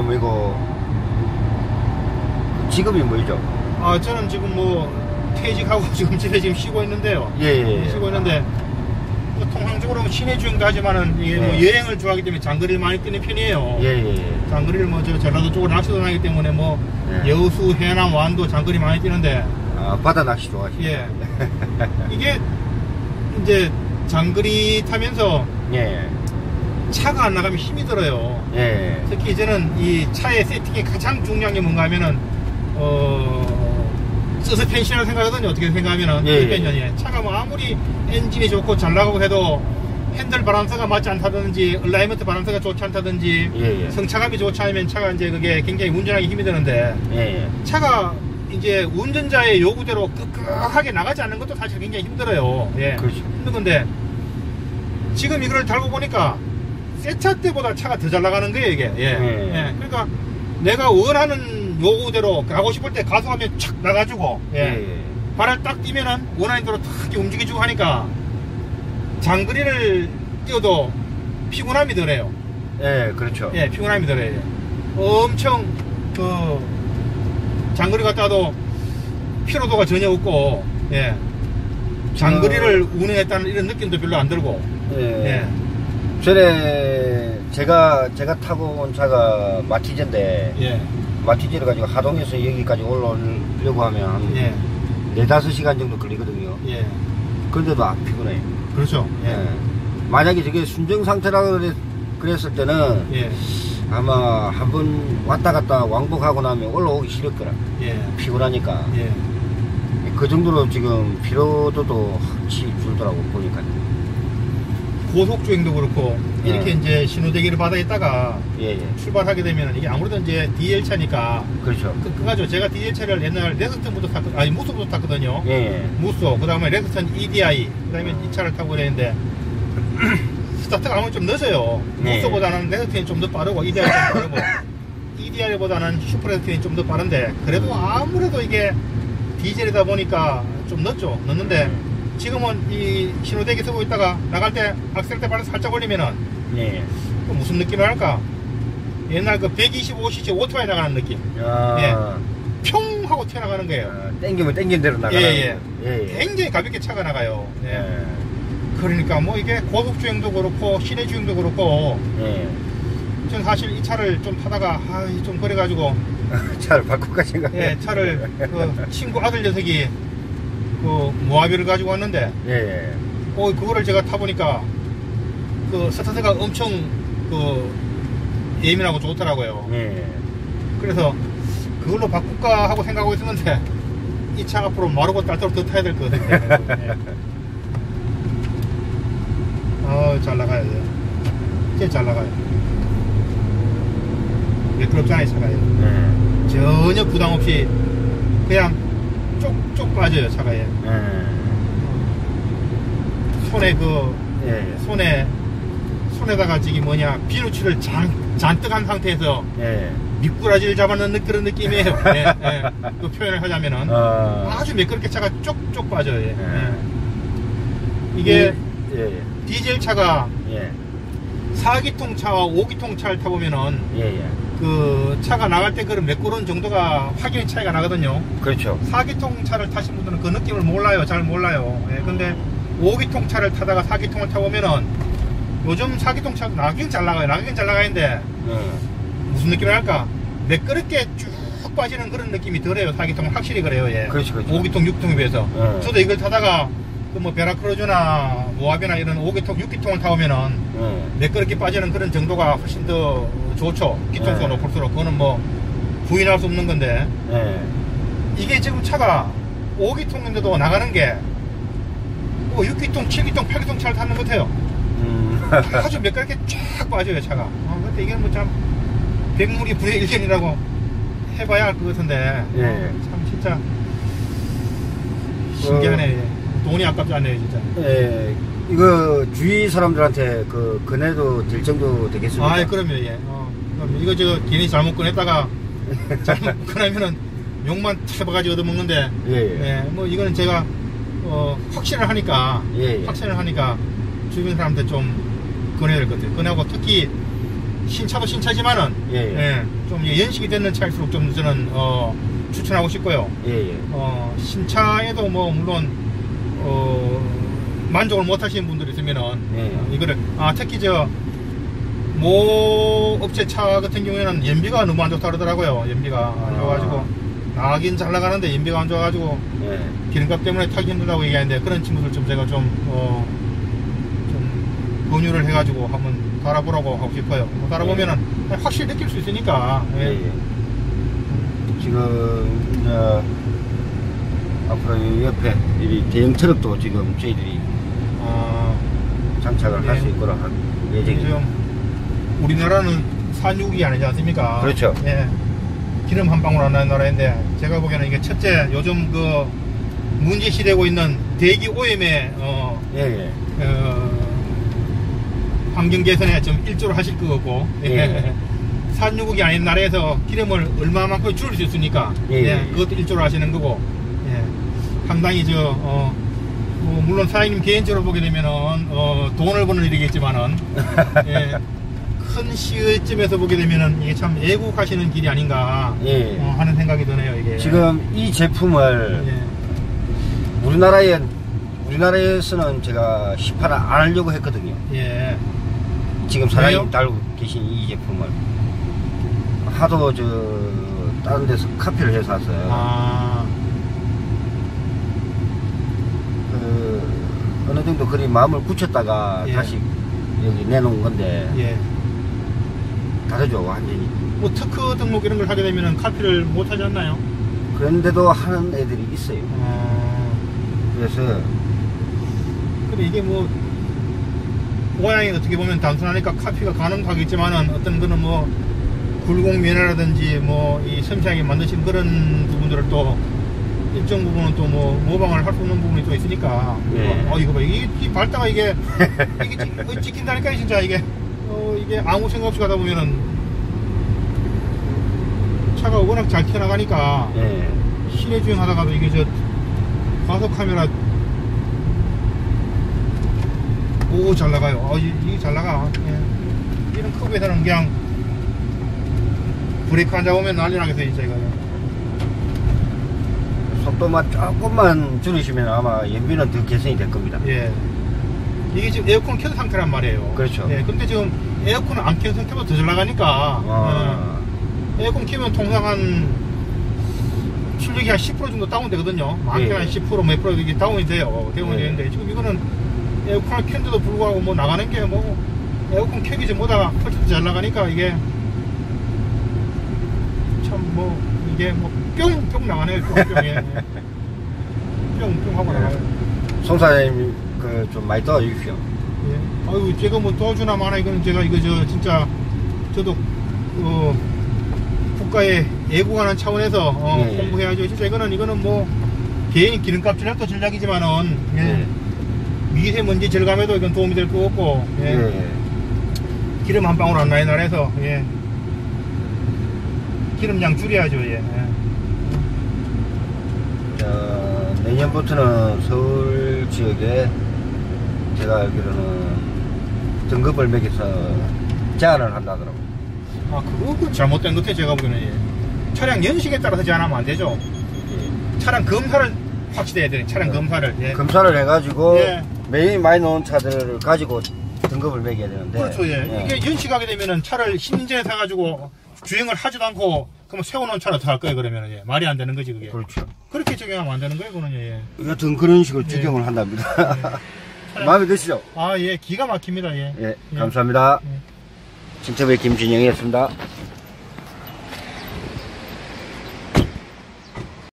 음, 이거 직업이 뭐죠? 아 저는 지금 뭐 퇴직하고 지금 집에 지금 쉬고 있는데요. 예, 예, 예. 쉬고 있는데 뭐 통상적으로 시내 주행도 하지만은 이게 뭐 예. 여행을 좋아하기 때문에 장거리를 많이 뛰는 편이에요. 예, 예, 예. 장거리를 뭐 저 전라도 쪽으로 낚시도 나기 때문에 뭐 예. 여수, 해남, 완도 장거리 많이 뛰는데 아, 바다 낚시 좋아하시죠? 예. 이게 이제 장거리 타면서 예, 차가 안 나가면 힘이 들어요. 예. 특히 이제는 이 차의 세팅이 가장 중요한 게 뭔가 하면은 어 서스펜션을 생각하거든요. 어떻게 생각하면은 예, 예. 서스펜션이 차가 뭐 아무리 엔진이 좋고 잘 나가고 해도 핸들 바람새가 맞지 않다든지 얼라이먼트 바람새가 좋지 않다든지 예, 예. 성차감이 좋지 않으면 차가 이제 그게 굉장히 운전하기 힘이 드는데 예, 예. 차가 이제 운전자의 요구대로 끄끄하게 나가지 않는 것도 사실 굉장히 힘들어요. 예. 그렇죠. 힘든 건데 지금 이걸 달고 보니까 새 차 때보다 차가 더 잘 나가는 거예요 이게. 예. 예. 예. 그러니까 내가 원하는 요구대로 가고 싶을 때 가속하면 착 나가지고 예. 예, 예. 발을 딱 뛰면은 원하는 대로 탁 움직여주고 하니까 장거리를 뛰어도 피곤함이 덜해요. 예, 그렇죠. 예, 피곤함이 덜해요. 엄청 그 장거리 갔다도 피로도가 전혀 없고 예. 장거리를 운행했다는 이런 느낌도 별로 안 들고 예. 예. 전에 제가 제가 타고 온 차가 마티즈인데 예. 마티즈를 가지고 하동에서 여기까지 올라오려고 하면 한 예. 네다섯 시간 정도 걸리거든요. 예. 그런데도 안 피곤해. 그렇죠. 예. 예. 만약에 저게 순정 상태라 그랬, 그랬을 때는 예. 아마 한 번 왔다 갔다 왕복하고 나면 올라오기 싫을 거라. 예. 피곤하니까. 예. 그 정도로 지금 피로도도 확실히 줄더라고 보니까. 고속 주행도 그렇고 이렇게 예. 이제 신호대기를 받아 있다가 예, 예. 출발하게 되면 이게 아무래도 이제 디젤 차니까 그렇죠. 그, 그가죠. 제가 디젤 차를 옛날 레스턴부터 탔거 아니 무스부터 탔거든요. 예, 예. 무쏘, 그 다음에 레스턴 EDI, 그 다음에 이 차를 타고 다니는데, 스타트가 아무래도 좀 늦어요. 네. 무쏘보다는 레스턴이 좀 더 빠르고, EDI 좀 빠르고, EDI보다는 슈퍼레스턴이 좀 더 빠른데, 그래도 아무래도 이게 디젤이다 보니까 좀 늦죠. 늦는데, 지금은 이 신호대기 서고 있다가 나갈 때 악셀 때 발을 살짝 올리면은, 예. 그 무슨 느낌을 할까? 옛날 그 125cc 오토바이 나가는 느낌. 아, 평! 하고 튀어나가는 거예요. 아, 땡기면 땡긴 대로 나가는 예, 예. 예, 예. 굉장히 가볍게 차가 나가요. 예. 예. 그러니까 뭐 이게 고속 주행도 그렇고 시내 주행도 그렇고 예. 전 사실 이 차를 좀 타다가 아좀 그래가지고 차를 바꿀까 생각. 예 차를 그 친구 아들 녀석이 그 모하비를 가지고 왔는데 예, 예. 어 그거를 제가 타보니까 그 스타트가 엄청 그 예민하고 좋더라고요. 예. 그래서 그걸로 바꿀까 하고 생각하고 있었는데 이 차 앞으로 마르고 딸도록 더 타야 될 것 같아요. 예. 아잘 나가야 돼요. 진짜 잘 나가요. 매끄럽잖아요 차가. 예. 전혀 부담 없이 그냥 쪽쪽 빠져요 차가. 예. 예. 손에 그 예. 손에 손에다가 저기 뭐냐 비누칠을 잔, 잔뜩 한 상태에서 예. 미꾸라지를 잡아넣는 그런 느낌이에요. 예, 예. 그 표현을 하자면은 아. 아주 매끄럽게 차가 쪽쪽 빠져요. 예. 예. 예. 이게 예, 예. 디젤 차가 예. 4기통 차와 5기통 차를 타보면은 예, 예. 그 차가 나갈 때 그런 매끄러운 정도가 확연히 차이가 나거든요. 그렇죠. 4기통 차를 타신 분들은 그 느낌을 몰라요. 잘 몰라요. 예, 근데 5기통 차를 타다가 4기통을 타보면은 요즘 4기통 차도 나가긴 잘 나가요. 나가긴 잘 나가는데 예. 무슨 느낌을 할까? 매끄럽게 쭉 빠지는 그런 느낌이 덜해요. 4기통은 확실히 그래요. 예. 그렇죠, 그렇죠. 5기통, 6기통에 비해서. 예. 저도 이걸 타다가 그뭐 베라크루즈나 모하비나 이런 5기통, 6기통을 타보면은 예. 매끄럽게 빠지는 그런 정도가 훨씬 더 좋죠. 기통수가 예. 높을수록. 그거는 뭐 부인할 수 없는 건데 예. 이게 지금 차가 5기통인데도 나가는 게 뭐 6기통, 7기통, 8기통 차를 타는 것 같아요. 음. 아주 매끄럽게 쫙 빠져요 차가. 어, 근데 이게 뭐 참 백물이 불의 일견이라고 해봐야 할 것 같은데 예. 어, 참 진짜 신기하네. 돈이 아깝지 않네요 진짜. 예. 이거 주위 사람들한테 그 권해도 될 정도 되겠습니까? 아, 그럼요, 예. 어, 그럼 이거 저 괜히 잘못 꺼냈다가 잘못 꺼내면은 욕만 태바가지 얻어먹는데, 예, 예. 예, 뭐 이거는 제가 어, 확신을 하니까, 예, 예. 확신을 하니까 주변 사람한테 좀 권해야 될 것 같아요. 권하고 특히 신차도 신차지만은, 예, 예. 좀 연식이 되는 차일수록 좀 저는 어, 추천하고 싶고요. 예, 예. 어, 신차에도 뭐 물론 어, 만족을 못 하시는 분들이 있으면은 네. 어, 이거를 아 특히 저 모 업체 차 같은 경우에는 연비가 너무 안 좋다 그러더라고요. 연비가 안 좋아가지고 나가긴 잘 나가는데 연비가 안 좋아가지고 예. 기름값 때문에 타기 힘들다고 얘기하는데 그런 친구들 좀 제가 좀, 어, 좀 권유를 해가지고 한번 달아보라고 하고 싶어요. 뭐 달아보면은 확실히 느낄 수 있으니까. 예, 예. 예. 지금 이제 앞으로 이 옆에 이 대형 트럭도 지금 저희들이 아, 장착을 할수 예. 있도록 할 예정입니다. 지금 우리나라는 산유국이 아니지 않습니까? 그렇죠. 예. 기름 한 방울 안 나는 나라인데 제가 보기에는 이게 첫째 요즘 그 문제시되고 있는 대기 오염에 어, 예, 예. 어, 환경 개선에 좀 일조를 하실 것 같고 예. 산유국이 아닌 나라에서 기름을 얼마만큼 줄일 수 있으니까 예, 예, 예. 그것도 일조를 하시는 거고 예, 상당히 저 어, 뭐 물론 사장님 개인적으로 보게 되면은 어, 돈을 버는 일이겠지만은 예, 큰 시점에서 보게 되면은 이게 참 애국하시는 길이 아닌가 예. 어, 하는 생각이 드네요 이게 지금 이 제품을 예, 우리나라에 우리나라에서는 제가 시판을 안 하려고 했거든요. 예. 지금 사장님? 달고 계신 이 제품을 하도 저 다른 데서 카피를 해서 왔어요. 아, 그 어느 정도 그리 마음을 굳혔다가 예. 다시 여기 내놓은 건데 예. 다르죠 완전히. 뭐 특허 등록 이런 걸 하게 되면은 카피를 못 하지 않나요? 그런데도 하는 애들이 있어요. 어, 그래서 근데 이게 뭐 모양이 어떻게 보면 단순하니까 카피가 가능하겠지만은 어떤 거는 뭐 굴곡 면화라든지 뭐 이 섬세하게 만드신 그런 부분들을 또 일정 부분은 또 뭐 모방을 할 수 없는 부분이 또 있으니까 예. 어 이거 봐 이게 이 발다가 이게 이게 찍- 어, 찍힌다니까 진짜 이게 어 이게 아무 생각 없이 가다 보면은 차가 워낙 잘 튀어나가니까 예. 시내 주행하다가도 이게 저 과속 카메라 오 잘 나가요. 어, 이- 이게 잘 나가. 예. 이런 크브에서는 그냥 브레이크 안 잡으면 난리 나겠어요, 진짜 이거. 속도만 조금만 줄이시면 아마 연비는 더 개선이 될 겁니다. 예. 이게 지금 에어컨 켠 상태란 말이에요. 그렇죠. 예. 근데 지금 에어컨을 안켠 상태보다 더 잘 나가니까. 아, 예. 에어컨 켜면 통상 한 출력이 한 10% 정도 다운되거든요. 많게는 예. 한 10%, 몇 프로 이게 다운이 돼요. 대운이 예. 되는데 지금 이거는 에어컨을 켠데도 불구하고 뭐 나가는 게 뭐 에어컨 켜기 전보다 훨씬 잘 나가니까 이게 참 뭐 이게 뭐 뿅뿅 나가네요. 뿅뿅 예. 뿅뿅 하고 나가요. 송 사장님 그 좀 많이 도와주십시오. 예. 아유, 제가 뭐 도와주나 마나 이거는 제가 이거 저 진짜 저도 어, 국가의 애국하는 차원에서 어, 예, 예. 공부해야죠. 진짜 이거는 이거는 뭐 개인 기름값 절약도 전략이지만은 예. 예. 미세먼지 절감에도 이건 도움이 될 것 같고 예. 예. 기름 한 방울 안 날에서 예. 기름량 줄여야죠. 예. 예. 자, 내년부터는 서울 지역에 제가 알기로는 등급을 매겨서 제한을 한다더라고요. 아 그거 그 잘못된 것 같아요. 제가 보기에는 예. 차량 연식에 따라서 제한하면 안 되죠. 예. 차량 검사를 확실히 해야 돼요. 차량 네. 검사를. 예. 검사를 해가지고 예. 매일 많이 넣은 차들을 가지고 등급을 매겨야 되는데 그렇죠, 예. 예. 이게 연식하게 되면은 차를 10년 전에 사가지고 주행을 하지도 않고 그럼 세워놓은 차를 어떻게 할 거예요, 그러면은, 예. 말이 안 되는 거지, 그게. 그렇죠. 그렇게 적용하면 안 되는 거예요, 그거는, 예. 여튼 그런 식으로 예. 적용을 한답니다. 예. 마음에 드시죠? 아, 예. 기가 막힙니다, 예. 예, 예. 감사합니다. 예. 진첩의 김진영이었습니다.